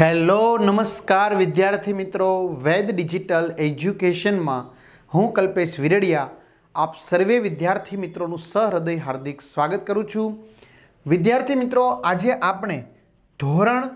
Hello, નમસ્કાર વિદ્યાર્થી મિત્રો. વેદ ડિજિટલ એજ્યુકેશનમાં હું કલ્પેશ વિરડિયા. આપ સર્વે વિદ્યાર્થી મિત્રોનું સહૃદય હાર્દિક સ્વાગત કરું છું. વિદ્યાર્થી મિત્રો, આજે આપણે ધોરણ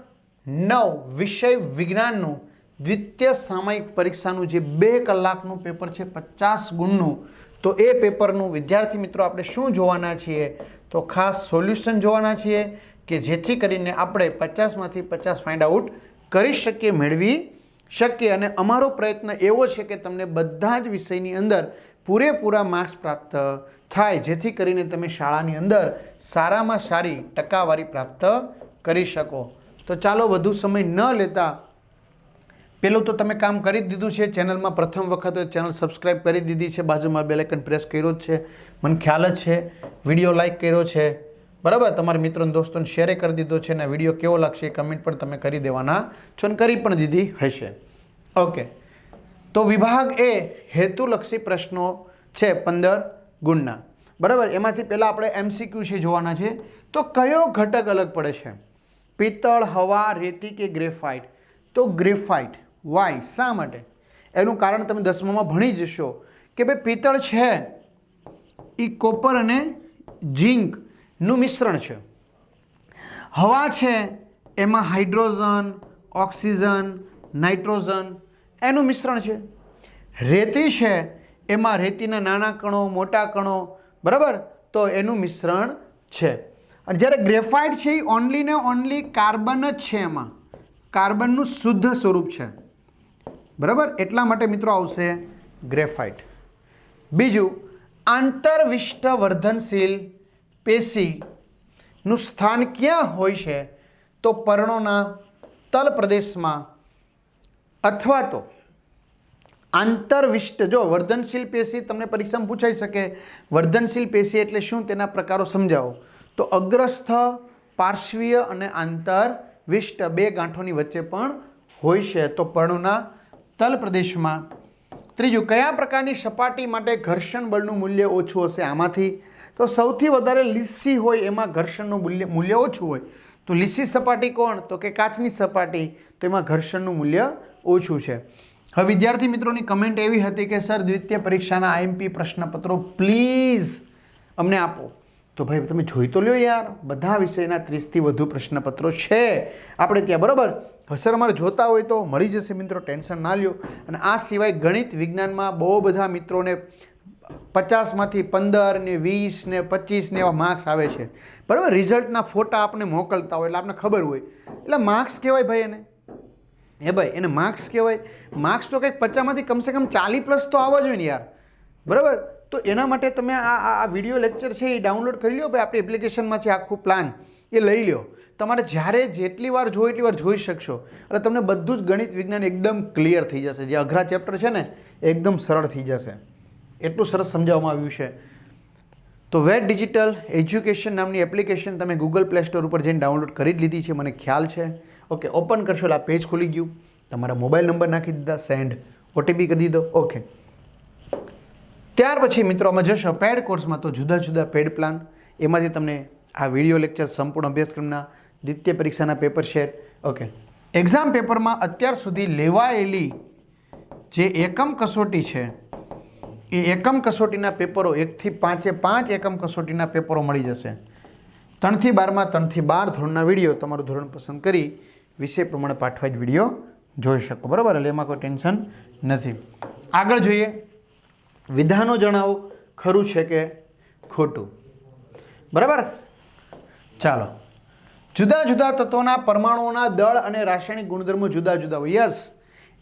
નવ વિષય વિજ્ઞાનનું દ્વિતીય સામયિક પરીક્ષાનું જે બે કલાકનું પેપર છે, પચાસ ગુણનું, તો એ પેપરનું વિદ્યાર્થી મિત્રો આપણે શું જોવાના છીએ? તો ખાસ સોલ્યુશન જોવાના છીએ. કે જેથી કરીને આપણે પચાસમાંથી પચાસ ફાઇન્ડ આઉટ કરી શકીએ, મેળવી શકીએ. અને અમારો પ્રયત્ન એવો છે કે તમને બધા જ વિષયની અંદર પૂરેપૂરા માર્ક્સ પ્રાપ્ત થાય, જેથી કરીને તમે શાળાની અંદર સારામાં સારી ટકાવારી પ્રાપ્ત કરી શકો. તો ચાલો, વધુ સમય ન લેતા પેલું તો તમે કામ કરી દીધું છે. ચેનલમાં પ્રથમ વખત ચેનલ સબસ્ક્રાઈબ કરી દીધી છે. બાજુમાં બેલેકન પ્રેસ કર્યો જ છે. મને ખ્યાલ જ છે. વીડિયો લાઈક કર્યો છે. બરાબર? તમારા મિત્રોને દોસ્તોને શેરે કરી દીધો છે અને વીડિયો કેવો લાગશે એ કમેન્ટ પણ તમે કરી દેવાના છો અને કરી પણ દીધી હશે. ઓકે તો વિભાગ એ હેતુલક્ષી પ્રશ્નો છે પંદર ગુણના. બરાબર? એમાંથી પહેલાં આપણે એમસીક્યુ છે જોવાના છે. તો કયો ઘટક અલગ પડે છે? પિત્તળ, હવા, રેતી કે ગ્રેફાઇટ? તો ગ્રેફાઇટ. વાય શા માટે? એનું કારણ તમે દસમામાં ભણી જશો કે ભાઈ પિત્તળ છે એ કોપર અને ઝીંકનું મિશ્રણ છે. હવા છે, એમાં હાઇડ્રોજન, ઓક્સિજન, નાઇટ્રોજન, એનું મિશ્રણ છે. રેતી છે, એમાં રેતીના નાના કણો, મોટા કણો, બરાબર? તો એનું મિશ્રણ છે. અને જ્યારે ગ્રેફાઇટ છે એ ઓનલી ને ઓનલી કાર્બન જ છે એમાં. કાર્બનનું શુદ્ધ સ્વરૂપ છે. બરાબર? એટલા માટે મિત્રો આવશે ગ્રેફાઇટ. બીજું આંતરવિષ્ટ વર્ધનશીલ પેશીનું સ્થાન ક્યાં હોય છે? તો પર્ણોના તલ પ્રદેશમાં અથવા તો આંતરવિષ્ટ, જો વર્ધનશીલ પેશી તમને પરીક્ષામાં પૂછાઈ શકે, વર્ધનશીલ પેશી એટલે શું તેના પ્રકારો સમજાવો. તો અગ્રસ્થ, પાર્શ્વીય અને આંતરવિષ્ટ બે ગાંઠોની વચ્ચે પણ હોય છે. તો પર્ણોના તલ પ્રદેશમાં ત્રીજું, કયા પ્રકારની સપાટી માટે ઘર્ષણ બળનું મૂલ્ય ઓછું હશે? આમાંથી તો સૌથી વધારે લીસી હોય એમાં ઘર્ષણનું મૂલ્ય મૂલ્ય ઓછું હોય. તો લીસી સપાટી કોણ? તો કે કાચની સપાટી. તો એમાં ઘર્ષણનું મૂલ્ય ઓછું છે. હવે વિદ્યાર્થી મિત્રોની કમેન્ટ એવી હતી કે, સર, દ્વિતીય પરીક્ષાના આઈએમપી પ્રશ્નપત્રો પ્લીઝ અમને આપો. તો ભાઈ, તમે જોઈ તો લ્યો યાર, બધા વિષયના ત્રીસથી વધુ પ્રશ્નપત્રો છે. આપણે ત્યાં, બરાબર? સર, અમારે જોતા હોય તો મળી જશે, મિત્રો, ટેન્શન ના લ્યો. અને આ સિવાય ગણિત વિજ્ઞાનમાં બહુ બધા મિત્રોને પચાસમાંથી પંદર ને વીસ ને પચીસ ને એવા માર્ક્સ આવે છે. બરાબર? રિઝલ્ટના ફોટા આપણે મોકલતા હોય એટલે આપણને ખબર હોય. એટલે માર્ક્સ કહેવાય ભાઈ એને. હે ભાઈ? એને માર્ક્સ કહેવાય. માર્ક્સ તો કંઈક પચાસમાંથી કમસે કમ ચાલી પ્લસ તો આવવા જોઈએ ને યાર. બરાબર? તો એના માટે તમે આ આ વીડિયો લેક્ચર છે એ ડાઉનલોડ કરી લો ભાઈ. આપણી એપ્લિકેશનમાંથી આખું પ્લાન એ લઈ લો તમારે જ્યારે જેટલી વાર જોઈ એટલી વાર જોઈ શકશો. એટલે તમને બધું જ ગણિત વિજ્ઞાન એકદમ ક્લિયર થઈ જશે. જે અઘરા ચેપ્ટર છે ને, એકદમ સરળ થઈ જશે. એટલું સરસ સમજાવવામાં આવ્યું છે. તો વેટ ડિજિટલ એજ્યુકેશન નામની એપ્લિકેશન તમે ગૂગલ પ્લે સ્ટોર ઉપર જઈને ડાઉનલોડ કરી જ લીધી છે, મને ખ્યાલ છે. ઓકે, ઓપન કરશો એટલે આ પેજ ખુલી ગયું. તમારા મોબાઈલ નંબર નાખી દીધા, સેન્ડ. ઓટીપી કરી દીધો, ઓકે. ત્યાર પછી મિત્રો, આમાં જશો, પેડ કોર્સમાં તો જુદા જુદા પેડ પ્લાન. એમાંથી તમને આ વીડિયો લેક્ચર, સંપૂર્ણ અભ્યાસક્રમના, દ્વિતીય પરીક્ષાના પેપર શેર. ઓકે. એક્ઝામ પેપરમાં અત્યાર સુધી લેવાયેલી જે એકમ કસોટી છે એ એકમ કસોટીના પેપરો એકથી પાંચે પાંચ એકમ કસોટીના પેપરો મળી જશે. ત્રણથી બારમાં, ત્રણથી બાર ધોરણના વીડિયો તમારું ધોરણ પસંદ કરી વિષય પ્રમાણે પાઠવા જ વીડિયો જોઈ શકો. બરાબર? એટલે એમાં કોઈ ટેન્શન નથી. આગળ જોઈએ. વિધાનો જણાવો. ખરું છે કે ખોટું? બરાબર? ચાલો. જુદા જુદા તત્વોના પરમાણુઓના દળ અને રાસાયણિક ગુણધર્મો જુદા જુદા હોય. યસ.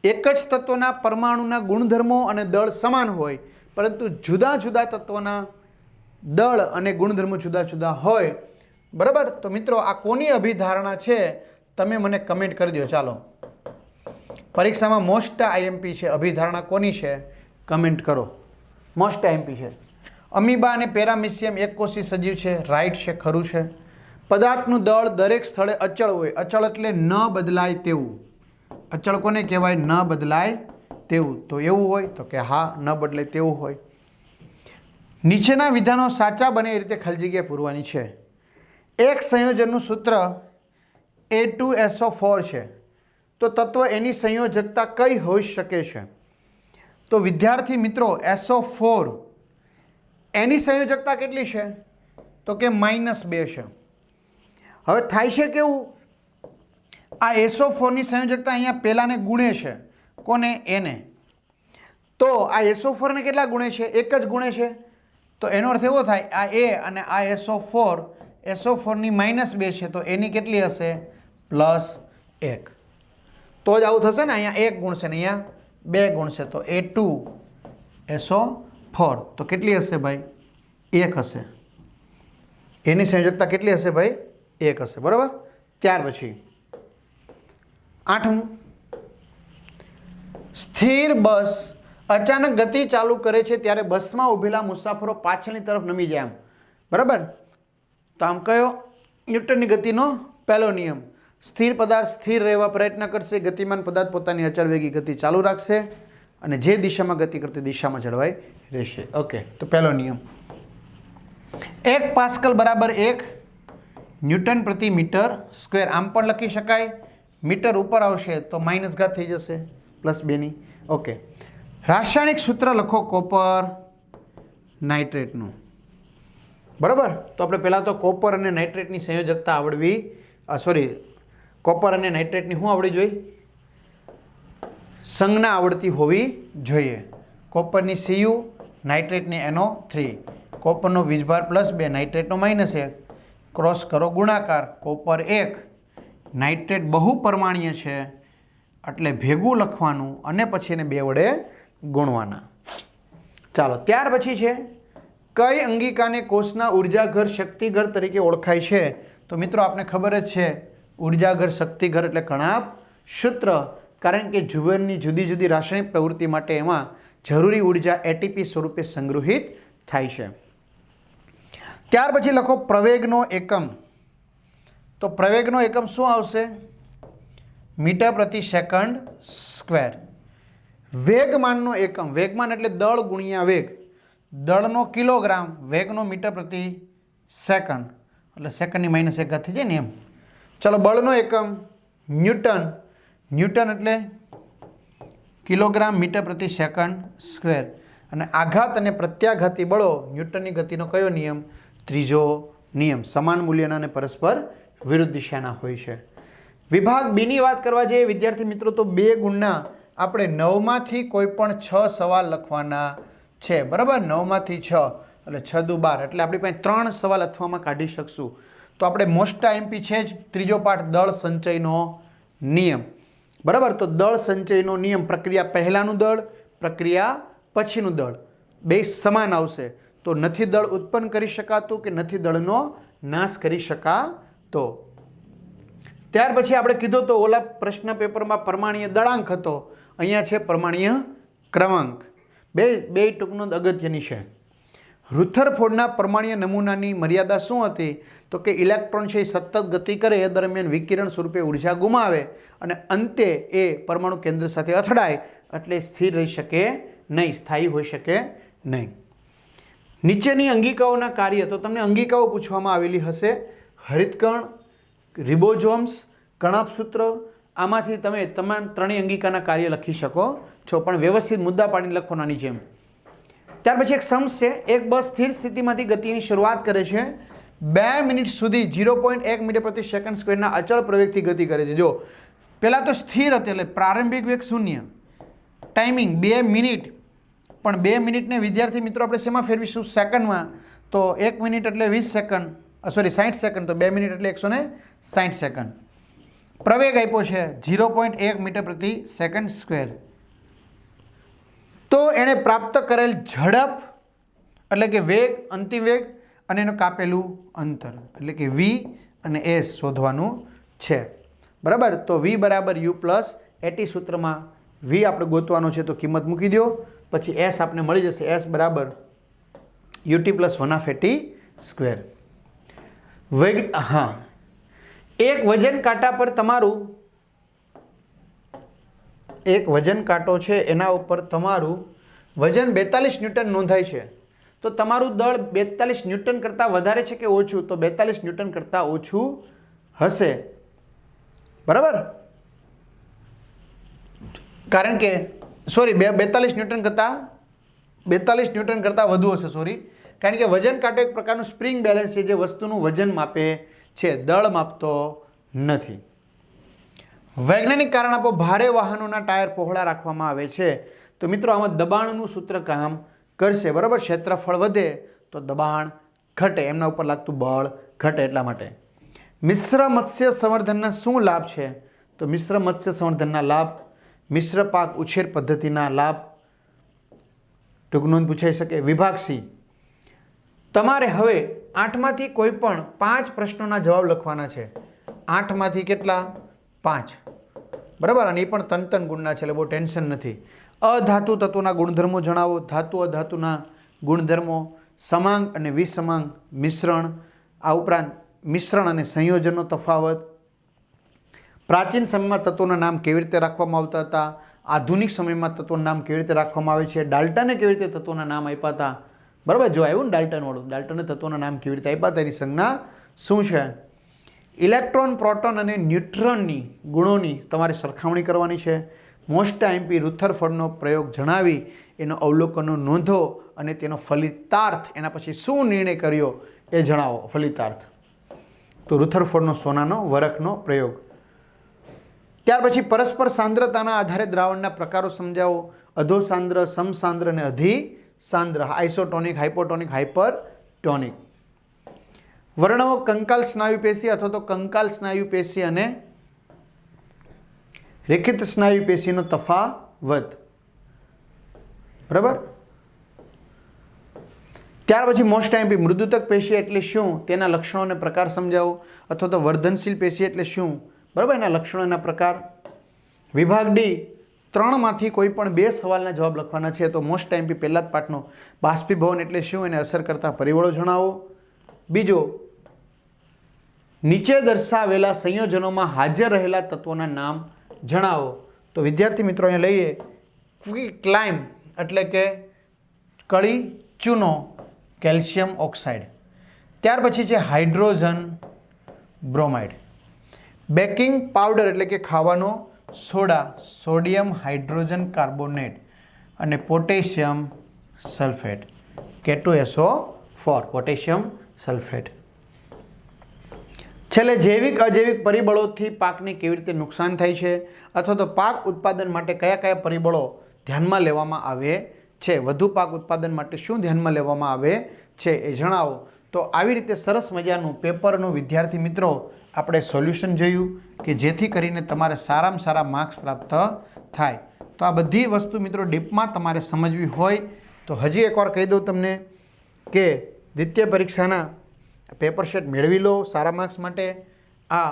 એક જ તત્વના પરમાણુના ગુણધર્મો અને દળ સમાન હોય. પરંતુ જુદા જુદા તત્વોના દળ અને ગુણધર્મો જુદા જુદા હોય બરાબર? તો મિત્રો આ કોની અભિધારણા છે? તમે મને કમેન્ટ કરી દો ચાલો. પરીક્ષામાં મોસ્ટ આઈએમપી છે અભિધારણા કોની છે? કમેન્ટ કરો. મોસ્ટ આઈએમપી છે. અમીબા અને પેરામિસિયમ એક કોષી સજીવ છે રાઈટ છે ખરું છે. પદાર્થનું દળ દરેક સ્થળે અચળ હોય. અચળ એટલે ન બદલાય તેવું. અચળ કોને કહેવાય? ન બદલાય તેવું તો એવું હોય તો કે હા, ન બદલે તેવું હોય. નીચેના વિધાનો સાચા બને એ રીતે ખાલી જગ્યા પૂરવાની છે. એક સંયોજનનું સૂત્ર એ ટુ એસો ફોર છે. તો તત્વ એની સંયોજકતા કઈ હોઈ શકે છે? તો વિદ્યાર્થી મિત્રો એસો ફોર એની સંયોજકતા કેટલી છે? તો કે માઇનસ બે છે. હવે થાય છે કેવું? આ એસો ફોરની સંયોજકતા અહીંયા પહેલાંને ગુણે છે. કોને? એને. તો આ એસો ફોરને કેટલા ગુણે છે? એક જ ગુણે છે. તો એનો અર્થ એવો થાય, આ એ અને આ એસો ફોર એસો ફોરની માઇનસ બે છે, તો એની કેટલી હશે? પ્લસ એક. તો જ આવું થશે ને, અહીંયા એક ગુણશે ને, અહીંયા બે ગુણ છે, તો એ ટુ એસો ફોર તો કેટલી હશે ભાઈ? એક હશે. એની સંયોજકતા કેટલી હશે ભાઈ? એક હશે. બરાબર? ત્યાર પછી આઠમું. સ્થિર બસ અચાનક ગતિ ચાલુ કરે છે ત્યારે બસમાં ઊભેલા મુસાફરો પાછળની તરફ નમી જાય આમ બરાબર? તો આમ કયો? ન્યૂટનની ગતિનો પહેલો નિયમ. સ્થિર પદાર્થ સ્થિર રહેવા પ્રયત્ન કરશે, ગતિમાન પદાર્થ પોતાની અચળ વેગી ગતિ ચાલુ રાખશે અને જે દિશામાં ગતિ કરતી દિશામાં જળવાઈ રહેશે. ઓકે તો પહેલો નિયમ. એક પાસ્કલ બરાબર એક ન્યૂટન પ્રતિ મીટર સ્ક્વેર. આમ પણ લખી શકાય. મીટર ઉપર આવશે તો માઇનસ ઘાત થઈ જશે. પ્લસ બેની ઓકે. રાસાયણિક સૂત્ર લખો કોપર નાઇટ્રેટનું. બરાબર? તો આપણે પહેલાં તો કોપર અને નાઇટ્રેટની સંયોજકતા આવડવી સોરી કોપર અને નાઇટ્રેટની શું આવડવી જોઈએ સંજ્ઞા આવડતી હોવી જોઈએ. કોપરની સીયુ નાઇટ્રેટની એનો થ્રી કોપરનો વીજભાર પ્લસ બે, નાઇટ્રેટનો માઇનસ એક. ક્રોસ કરો ગુણાકાર. કોપર એક. નાઇટ્રેટ બહુ પરમાણીય છે. એટલે ભેગું લખવાનું અને પછી એને બે વડે ગુણવાના. ચાલો, ત્યાર પછી છે, કઈ અંગિકાને કોષના ઉર્જાઘર શક્તિઘર તરીકે ઓળખાય છે? તો મિત્રો, આપને ખબર જ છે, ઉર્જાઘર શક્તિઘર એટલે કણાપ સૂત્ર કારણ કે જુવેરની જુદી જુદી રાસાયણિક પ્રવૃત્તિ માટે એમાં જરૂરી ઊર્જા એટીપી સ્વરૂપે સંગ્રહિત થાય છે. ત્યાર પછી લખો પ્રવેગનો એકમ. તો પ્રવેગનો એકમ શું આવશે? મીટર પ્રતિ સેકન્ડ સ્ક્વેર. વેગમાનનો એકમ, વેગમાન એટલે દળ ગુણ્યા વેગ. દળનો કિલોગ્રામ, વેગનો મીટર પ્રતિ સેકન્ડ. એટલે સેકન્ડની માઇનસ એક થઈ જાય ને એમ. ચલો, બળનો એકમ, ન્યૂટન. ન્યૂટન એટલે કિલોગ્રામ મીટર પ્રતિ સેકન્ડ સ્ક્વેર. અને આઘાત અને પ્રત્યાઘાતી બળો ન્યૂટનની ગતિનો કયો નિયમ? ત્રીજો નિયમ. સમાન મૂલ્યના અને પરસ્પર વિરુદ્ધ દિશાના હોય છે. વિભાગ બીની વાત કરવા જઈએ, વિદ્યાર્થી મિત્રો, તો બે ગુણના આપણે નવમાંથી કોઈ પણ છ સવાલ લખવાના છે. બરાબર? નવમાંથી છ. એટલે છ દુ બાર. એટલે આપણી પાસે ત્રણ સવાલ અથવામાં કાઢી શકશું. તો આપણે મોસ્ટ એમપી છે જ. ત્રીજો પાઠ, દળ સંચયનો નિયમ. બરાબર? તો દળ સંચયનો નિયમ, પ્રક્રિયા પહેલાંનું દળ, પ્રક્રિયા પછીનું દળ. બે સમાન આવશે. તો નથી દળ ઉત્પન્ન કરી શકાતું કે નથી દળનો નાશ કરી શકાતો? ત્યાર પછી આપણે કીધું તો ઓલા પ્રશ્ન પેપરમાં પરમાણીય દળાંક હતો. અહીંયા છે પરમાણીય ક્રમાંક. બે બે ટૂંકનો અગત્યની છે. રુથરફોર્ડના પરમાણીય નમૂનાની મર્યાદા શું હતી? તો કે ઇલેક્ટ્રોન છે એ સતત ગતિ કરે, એ દરમિયાન વિકિરણ સ્વરૂપે ઊર્જા ગુમાવે અને અંતે એ પરમાણુ કેન્દ્ર સાથે અથડાય એટલે સ્થિર રહી શકે નહીં, સ્થાયી હોઈ શકે નહીં. નીચેની અંગિકાઓના કાર્ય, તો તમને અંગિકાઓ પૂછવામાં આવેલી હશે. હરિતકણ રિબોઝોમ્સ કણાપસૂત્ર આમાંથી તમે તમામ ત્રણેય અંગિકાના કાર્ય લખી શકો છો, પણ વ્યવસ્થિત મુદ્દા પાડીને લખવાનાની જેમ. ત્યાર પછી એક સમ્સ છે, એક બસ સ્થિર સ્થિતિમાંથી ગતિની શરૂઆત કરે છે. બે મિનિટ સુધી ઝીરો પોઈન્ટ એક મીટર પ્રતિ સેકન્ડ સ્ક્વેરના અચળ પ્રવેગથી ગતિ કરે છે. જો, પહેલાં તો સ્થિર હતી એટલે પ્રારંભિક વેગ શૂન્ય. ટાઈમિંગ બે મિનિટ. પણ બે મિનિટને વિદ્યાર્થી મિત્રો, આપણે શેમાં ફેરવીશું? સેકન્ડમાં તો એક મિનિટ એટલે વીસ સેકન્ડ સોરી સાઠ સેકન્ડ તો બે મિનિટ એટલે એકસો ને સાઠ સેકન્ડ પ્રવેગ આપ્યો છે ઝીરો પોઈન્ટ એક મીટર પ્રતિ સેકન્ડ સ્ક્વેર તો એણે પ્રાપ્ત કરેલ ઝડપ, એટલે કે વેગ અંતિમ વેગ અને એનું કાપેલું અંતર, એટલે કે વી અને એસ શોધવાનું છે. બરાબર? તો વી બરાબર યુ પ્લસ એટી સૂત્રમાં વી આપણે ગોતવાનો છે, તો કિંમત મૂકી દો પછી એસ આપણે મળી જશે એસ બરાબર U T plus one of A T square વેગ, હા. એક વજન કાંટા પર તમારું, એક વજન કાંટો છે, એના ઉપર તમારું વજન બેતાલીસ ન્યૂટન નોંધાય છે. તો તમારું દળ બેતાલીસ ન્યૂટન કરતાં વધારે છે કે ઓછું? તો બેતાલીસ ન્યૂટન કરતાં ઓછું હશે. બરાબર? કારણ કે સોરી બે, બેતાલીસ ન્યૂટન કરતાં, બેતાલીસ ન્યૂટન કરતાં વધુ હશે સોરી કારણ કે વજન કાંટો એક પ્રકારનું સ્પ્રિંગ બેલેન્સ છે, જે વસ્તુનું વજન માપે છે, દળ માપતો નથી. વૈજ્ઞાનિક કારણ આપો, ભારે વાહનોના ટાયર પહોળા રાખવામાં આવે છે. તો મિત્રો, આમાં દબાણનું સૂત્ર કામ કરશે. બરાબર? ક્ષેત્રફળ વધે તો દબાણ ઘટે. એમના ઉપર લાગતું બળ ઘટે એટલા માટે. મિશ્ર મત્સ્ય સંવર્ધનના શું લાભ છે? તો મિશ્ર મત્સ્ય સંવર્ધનના લાભ, મિશ્ર પાક ઉછેર પદ્ધતિના લાભ. ટૂંક નોંધ પૂછાઈ શકે? વિભાગ સી. તમારે હવે આઠમાંથી કોઈ પણ પાંચ પ્રશ્નોના જવાબ લખવાના છે. આઠમાંથી કેટલા? પાંચ. બરાબર? અને એ પણ તન તન ગુણના છે, એટલે બહુ ટેન્શન નથી. અધાતુ તત્વોના ગુણધર્મો જણાવો. ધાતુ, અધાતુના ગુણધર્મો, સમાંગ અને વિસમાંગ મિશ્રણ. આ ઉપરાંત મિશ્રણ અને સંયોજનનો તફાવત. પ્રાચીન સમયમાં તત્વોના નામ કેવી રીતે રાખવામાં આવતા હતા? આધુનિક સમયમાં તત્વોના નામ કેવી રીતે રાખવામાં આવે છે? ડાલ્ટાને કેવી રીતે તત્વોના નામ આપ્યા હતા? બરાબર, જો આવ્યું ને ડાલ્ટનવાળું, ડાલ્ટને તત્વોના નામ કેવી રીતે આપ્યા, તેની સંજ્ઞા શું છે? ઇલેક્ટ્રોન, પ્રોટોન અને ન્યુટ્રોનની ગુણોની તમારે સરખામણી કરવાની છે. મોસ્ટ આઈમ્પી રૂથરફળનો પ્રયોગ જણાવી એનો અવલોકનો નોંધો અને તેનો ફલિતાર્થ, એના પછી શું નિર્ણય કર્યો એ જણાવો, ફલિતાર્થ. તો રૂથરફળનો સોનાનો વરખનો પ્રયોગ. ત્યાર પછી પરસ્પર સાંદ્રતાના આધારે દ્રાવણના પ્રકારો સમજાવો. અધોસાંદ્ર, સમસાંદ્ર અને અધિ સાંદ્ર આઇસોટોનિક હાઇપોટોનિક હાઇપરટોનિક વર્ણવો કંકાલ સ્નાયુ પેશી અથવા તો કંકાલ સ્નાયુ પેશી અને રેખિત સ્નાયુ પેશીનો તફાવત. બરાબર? ત્યાર પછી મોસ્ટ ટાઈમ મૃદુતક પેશી એટલે શું? તેના લક્ષણો પ્રકાર સમજાવો. અથવા તો વર્ધનશીલ પેશી એટલે શું? બરાબર? એના લક્ષણો એના પ્રકાર. વિભાગ ડી ત્રણમાંથી કોઈ પણ બે સવાલના જવાબ લખવાના છે, તો મોસ્ટ ટાઈમ બી પહેલા જ પાઠનો બાષ્પીભવન એટલે શું એને અસર કરતા પરિબળો જણાવો. બીજો, નીચે દર્શાવેલા સંયોજનોમાં હાજર રહેલા તત્વોના નામ જણાવો. તો વિદ્યાર્થી મિત્રો અહીંયા લઈએ. ક્લાઇમ એટલે કે કળી ચૂનો કેલ્શિયમ ઓક્સાઇડ. ત્યાર પછી છે હાઇડ્રોજન બ્રોમાઇડ. બેકિંગ પાવડર એટલે કે ખાવાનો સોડા, સોડિયમ હાઇડ્રોજન કાર્બોનેટ અને potassium sulphate. K two SO four potassium sulphate. છેલ્લે જૈવિક, અજૈવિક પરિબળોથી પાકને કેવી રીતે નુકસાન થાય છે અથવા તો પાક ઉત્પાદન માટે કયા કયા પરિબળો ધ્યાનમાં લેવામાં આવે છે? વધુ પાક ઉત્પાદન માટે શું ધ્યાનમાં લેવામાં આવે છે? એ જણાવો. તો આવી રીતે સરસ મજાનું પેપરનું વિદ્યાર્થી મિત્રો આપણે સોલ્યુશન જોયું કે જેથી કરીને તમારે સારામાં સારા માર્ક્સ પ્રાપ્ત થાય. તો આ બધી વસ્તુ મિત્રો ડીપમાં તમારે સમજવી હોય તો હજી એકવાર કહી દઉં તમને કે દ્વિતીય પરીક્ષાના પેપર શેટ મેળવી લો સારા માર્ક્સ માટે. આ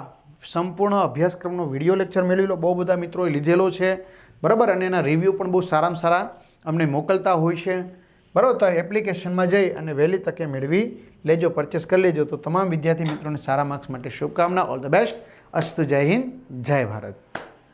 સંપૂર્ણ અભ્યાસક્રમનો વીડિયો લેક્ચર મેળવી લો. બહુ બધા મિત્રોએ લીધેલો છે. બરાબર? અને એના રિવ્યૂ પણ બહુ સારામાં સારા અમને મોકલતા હોય છે. બરાબર, તો એપ્લિકેશનમાં જઈ અને વહેલી તકે મેળવી, લેજો પરચેસ કરી લેજો. તો તમામ વિદ્યાર્થી મિત્રોને સારા માર્ક્સ માટે શુભકામના. ઓલ ધ બેસ્ટ અસ્તુ જય હિન્દ, જય ભારત.